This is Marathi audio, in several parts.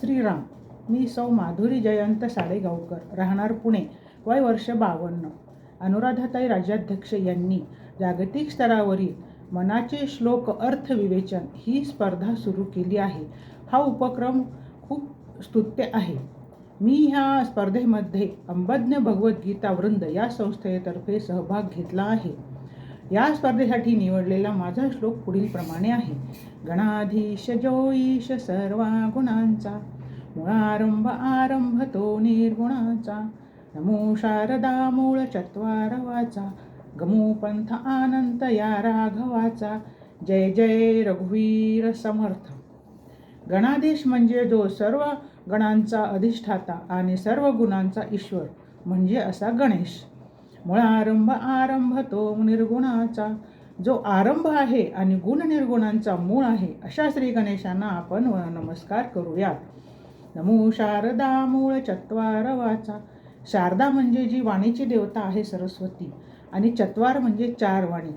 श्रीराम मी सौ माधुरी जयंत साडेगावकर राहणार पुणे वय वर्ष बावन्न. अनुराधाताई राज्याध्यक्ष यांनी जागतिक स्तरावरील मनाचे श्लोक अर्थविवेचन ही स्पर्धा सुरू केली आहे. हा उपक्रम खूप स्तुत्य आहे. मी ह्या स्पर्धेमध्ये अंबज्ञ भगवद्गीता वृंद या संस्थेतर्फे सहभाग घेतला आहे. या स्पर्धेसाठी निवडलेला माझा श्लोक पुढील प्रमाणे आहे. गणाधीश जोईश सर्वा गुणांचा मुळारंभ आरंभ तो निर्गुणाचा नमो शारदा मूळ चत्वार वाचा गमो पंथ आनंत या राघवाचा जय जय रघुवीर समर्थ. गणाधीश म्हणजे जो सर्व गणांचा अधिष्ठाता आणि सर्व गुणांचा ईश्वर म्हणजे असा गणेश. मुळारंभ आरंभ तो निर्गुणाचा. जो आरंभ आहे आणि गुण निर्गुणांचा मूळ आहे अशा श्री गणेशांना आपण नमस्कार करूयात. नमो शारदा मूळ चत्वार वाचा शारदा म्हणजे जी वाणीची देवता आहे सरस्वती आणि चत्वार म्हणजे चार वाणी.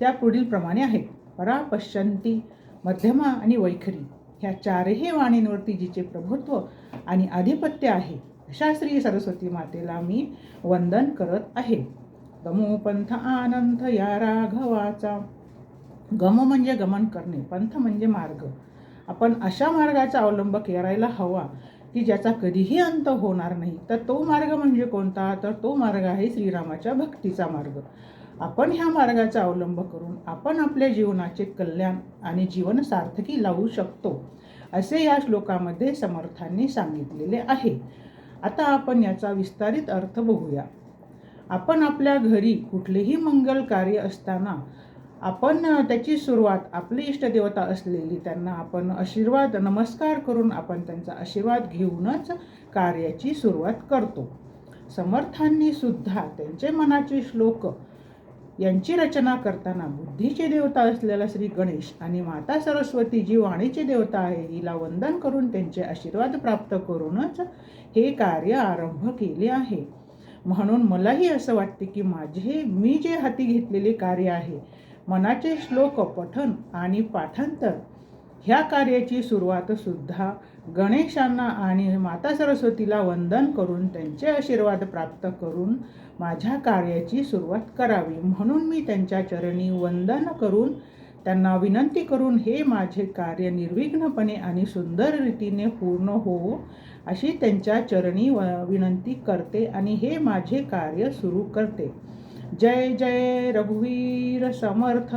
त्या पुढील प्रमाणे आहेत. परा पश्चंती मध्यमा आणि वैखरी. ह्या चारही वाणींवरती जिचे प्रभुत्व आणि आधिपत्य आहे. अशा श्री सरस्वती मातेला मी वंदन करत आहे. गमो पंथ आनंद या राघवाचा. गम म्हणजे गमन करणे पंथ म्हणजे मार्ग. आपण अशा मार्गाचा अवलंब करायला हवा की ज्याचा कधीही अंत होणार नाही. तर तो मार्ग म्हणजे कोणता? तर तो मार्ग आहे श्रीरामाच्या भक्तीचा मार्ग. आपण ह्या मार्गाचा अवलंब करून आपण आपल्या जीवनाचे कल्याण आणि जीवन सार्थकी लावू शकतो असे या श्लोकामध्ये समर्थांनी सांगितलेले आहे. आता आपण याचा विस्तारित अर्थ बघूया. आपण आपल्या घरी कुठलेही मंगल कार्य असताना आपण त्याची सुरुवात आपली इष्टदेवता असलेली त्यांना आपण आशीर्वाद नमस्कार करून आपण त्यांचा आशीर्वाद घेऊनच कार्याची सुरुवात करतो. समर्थांनी सुद्धा त्यांचे मनाचे श्लोक यांची रचना करताना बुद्धीची देवता असलेला श्री गणेश आणि माता सरस्वती जी वाणीची देवता आहे हिला वंदन करून त्यांचे आशीर्वाद प्राप्त करूनच हे कार्य आरंभ केले आहे. म्हणून मलाही असं वाटते की माझे मी जे हाती घेतलेले कार्य आहे मनाचे श्लोक पठन आणि पाठांतर ह्या कार्याची सुरुवातसुद्धा गणेशांना आणि माता सरस्वतीला वंदन करून त्यांचे आशीर्वाद प्राप्त करून माझ्या कार्याची सुरुवात करावी. म्हणून मी त्यांच्या चरणी वंदन करून त्यांना विनंती करून हे माझे कार्य निर्विघ्नपणे आणि सुंदर रीतीने पूर्ण हो अशी त्यांच्या चरणी व विनंती करते आणि हे माझे कार्य सुरू करते. जय जय रघुवीर समर्थ!